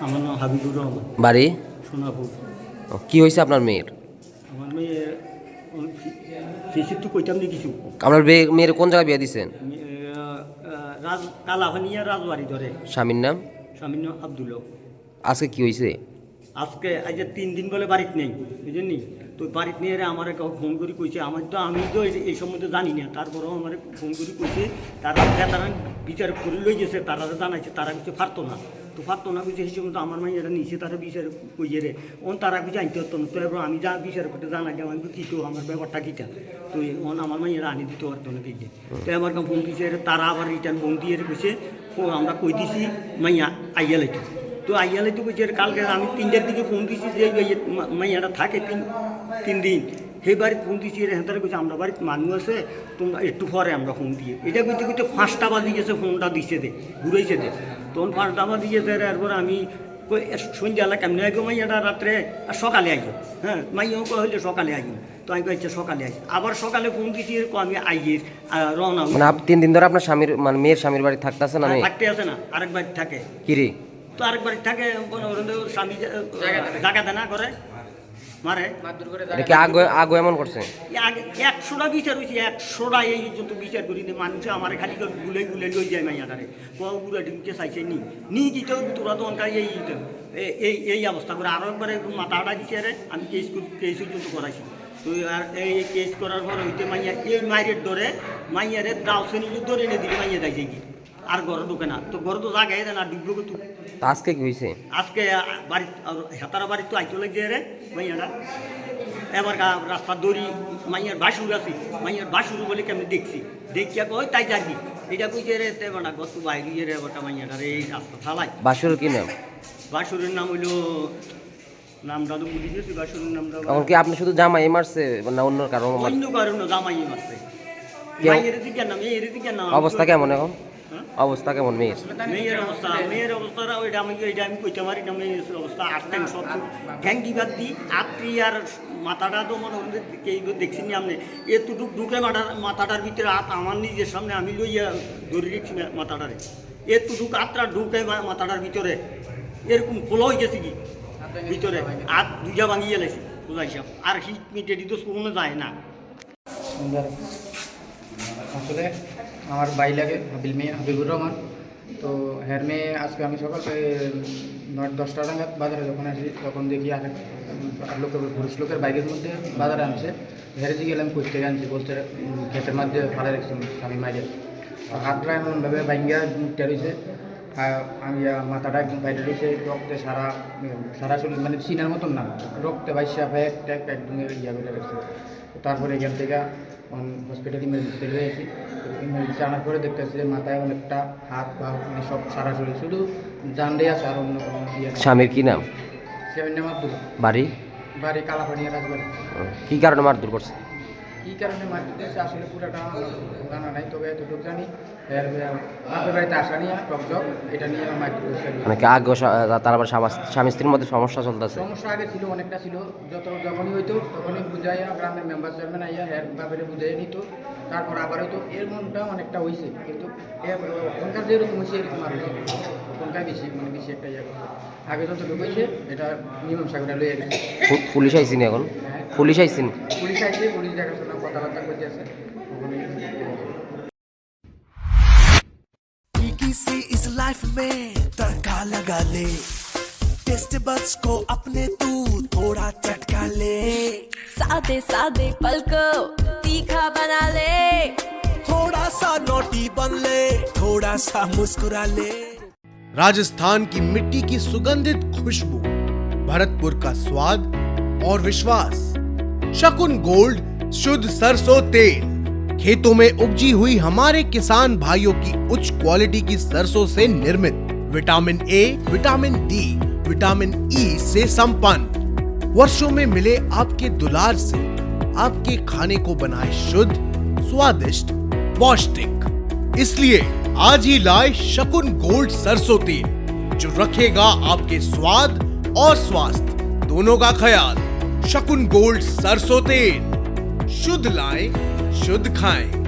আমার নাম হাবিবুর রহমান। বাড়ি? সোনাপুর। কি হয়েছে আপনার মেয়ের? আমার মেয়ে শিশির তো কইতাম নি কিছু। আপনার মেয়ের কোন জায়গায় বিয়ে আহ, রাজ কালাহানিয়া রাজবাড়ি ধরে। স্বামীর নাম? স্বামীর নাম আবদুল্লাহ। আজকে কি হয়েছে? আজকে আজ তিন দিন বলে বাড়িতে নেই বুঝলেন তো বাড়িতে নিয়ে আমার কেউ ফোন করে কইছে আমার তো আমি তো এই- এই সম্বন্ধে জানি না। তারপরেও আমার ফোন করে কইছে তারা তারা বিচার করে লই গেছে তারা জানাইছে তারা কিছু পারতো না। তো পারতো না কিছু সেই সময় আমার মাই এটা নিচে তারা বিচার কইয়ে রে ওন তারা কিছু আনতে হতো না। তো এবার আমি যা বিচার করতে জানাই যে আমি কী তো, আমার ব্যাপারটা কীটা তো অন আমার মাই এটা আনি দিতে পারতো না কিছু তো আমার ফোন দিছে তারা আবার রিটার্ন ফোন দিয়ে কইছে আমরা কই দিছি? মাইয়া আইয়া লাইতে। তো আইয়ালে তো কইছে, কালকে আমি তিনটার দিকে ফোন দিছি, যে মাইয়াটা থাকে তিন তিন দিন। সেই বাড়িতে ফোন দিছি রে হেঁতারে কইছে আমরা বাড়িতে মানুষ আছে তোমরা একটু পরে আমরা ফোন দিয়ে। এটা কইতে কইতে পাঁচটা বাজি গেছে ফোনটা দিছে দে ঘুরাইছে দে। তখন পাঁচটা বাজি গেছে এরপর আমি সন্ধ্যাবেলা কেমনে আইব মাইয়াটা রাত্রে? আর সকালে আইব। হ্যাঁ মাইয়াও কই হইলে সকালে আইব। তো আমি কইছে সকালে আইস। আবার সকালে ফোন দিছি এরকম আমি আইয়ের রওনা। মানে তিন দিন ধরে আপনার স্বামীর মানে মেয়ের স্বামীর বাড়ি থাকতেছে না থাকতে আছে না আরেক বাড়ি থাকে। কিরে তো আরেক বাড়ি থাকে স্বামী জায়গা দেনা করে মারে। এটা কি আগ আগ এমন করছে? এই আগে একশোটা বিচার হয়েছে একশোটা এই পর্যন্ত বিচার করি নি মানুষ আমার খালি গুলে গুলে লই যায় মাইয়াটারে কোয়া গুড়া ডিমকে চাইছে নি। নি কি তোরা তো এই এই- এই এই অবস্থা করে আরও একবার একটু মাথাটা দিছে রে আমি কেস কেস পর্যন্ত করাইছি। তো আর এই কেস করার পর হইতে মাইয়া এই মাইয়ারে দাও শ্রেণি ধরে এনে দিলে মাইয়া যাইছে কি? আর ঘরে ঢুকে না। তো ঘরে তো দেয় না ডুবলো তো আজকে কি হয়েছে আজকে বাড়ি হেতারা বাড়ি তো আইতে লাগছে রে মাইয়ারা। এবার রাস্তার দড়ি মাইয়ার বাসুর আছে মাইয়ার বাসুর বলে কেমন দেখছি? দেখিয়া কই তাই যাবি এটা কইছে রে তে বানা গত বাইরে রে ওটা মাইয়াটা রে এই রাস্তা থালাই বাসুর কি নাম? বাসুরের নাম হইল নামটা তো বুঝি গেছি বাসুরের নামটা এখন কি আপনি শুধু জামাই মারছে না অন্য কারও মার- অন্য কারণ জামাই নাম নাম। অবস্থা কেমন এখন? অবস্থা কেমন মেয়ের? মেয়ের অবস্থা মেয়ের অবস্থাটা ওইটা আমি এটা আমি কইতে পারি না মেয়ের অবস্থা আটটাই সব ঘ্যাঙ্গি বাদ দি আত্রি আর মাথাটা তো মনে হলে কেই দেখছি নি আপনি। এতটুক ঢুকে মাথা মাথাটার ভিতরে হাত আমার নিজের সামনে আমি লইয়া ধরে রেখছি মাথাটারে। এতটুক আত্রা ঢুকে মাথাটার ভিতরে। এরকম খোলা হয়ে গেছে কি? ভিতরে। হাত দুইটা ভাঙিয়ে লাইছি বুঝাইছিলাম আর হিট মিটে তো কোনো যায় না। আসলে আমার বাই লাগে, হাবিল মেয়ে, হাবিবুর রহমান। তো হের মেয়ে আজকে আমি সকাল নয়, দশটা নাগাদ বাজারে যখন আসি, তখন দেখি আর লোকের পুরুষ লোকের বাইকের মধ্যে বাজারে আনছে। হেরে দিকে গেলাম, কই থেকে আনছি বলছে ক্ষেতের মধ্যে ফাড়া রেখেছিলাম আমি মাইরে। হাতটা এমনভাবে বাইঙ্গা মুখটা রয়েছে মাথাটা একদম বাইরে রয়েছে রক্তে সারা সারা শরীর মানে সিনার মতন না রক্তে বাইশা ফ্যাক ট্যাক একদম ইয়া করে রাখছে তারপরে এখান থেকে হসপিটাল ইমার্জেন্সি হয়েছি ইমার্জেন্সি আনার পরে দেখতেছি যে মাথায় অনেকটা হাত পা মানে সব সারা শরীর শুধু জানডে আছে আর অন্য কোনো ইয়ে স্বামীর কি নাম? সেভেন নাম আব্দুল। বাড়ি? বাড়ি কালাপাড়িয়া রাজবাড়ি। কি কারণে মারধর করছে? কী কারণে মারপিট করছে আসলে পুরোটা জানা নাই। তবে এতটুকু জানি এর বাপের বাড়িতে আসা নিয়ে টকজক এটা নিয়ে মারপিট করছে মানে আগ তার আবার স্বামী- স্ত্রীর মধ্যে সমস্যা চলতেছে? সমস্যা আগে ছিল অনেকটা ছিল। যত যখনই হইতো তখনই বুঝাইয়া গ্রামের মেম্বার চেয়ারম্যান আইয়া হ্যাঁ বাপেরে বুঝাই নিত। তারপর আবার হয়তো এর মনটা অনেকটা হয়েছে কিন্তু ওখানকার যেরকম হয়েছে এরকম আর হয়েছে। ওখানকার বেশি মানে বেশি একটা ইয়ে আগে যতটুকু হয়েছে এটা মীমাংসা করে লইয়া গেছে। পুলিশ আইসিনি এখন? হ্যাঁ পুলিশ আইসিন পুলিশ আইছে পুলিশ দেখাশোনা কথাবার্তা করতে আছে ওখানে फीकी सी इस लाइफ में तड़का लगा ले टेस्ट बड्स को अपने तू थोड़ा चटका ले सादे सादे पल को तीखा बना ले थोड़ा सा नोटी बन ले थोड़ा सा मुस्कुरा ले राजस्थान की मिट्टी की सुगंधित खुशबू भरतपुर का स्वाद और विश्वास शकुन गोल्ड, शुद्ध सरसों तेल। खेतों में उपजी हुई हमारे किसान भाइयों की उच्च क्वालिटी की सरसों से निर्मित। Vitamin A vitamin D vitamin E से संपन्न। वर्षों में मिले आपके दुलार से आपके खाने को बनाए शुद्ध, स्वादिष्ट, पौष्टिक। इसलिए आज ही लाए शकुन गोल्ड सरसों तेल, जो रखेगा आपके स्वाद और स्वास्थ्य। दोनों का ख्याल। शकुन गोल्ड सरसों तेल। शुद्ध लाए शुद्ध खाएँ।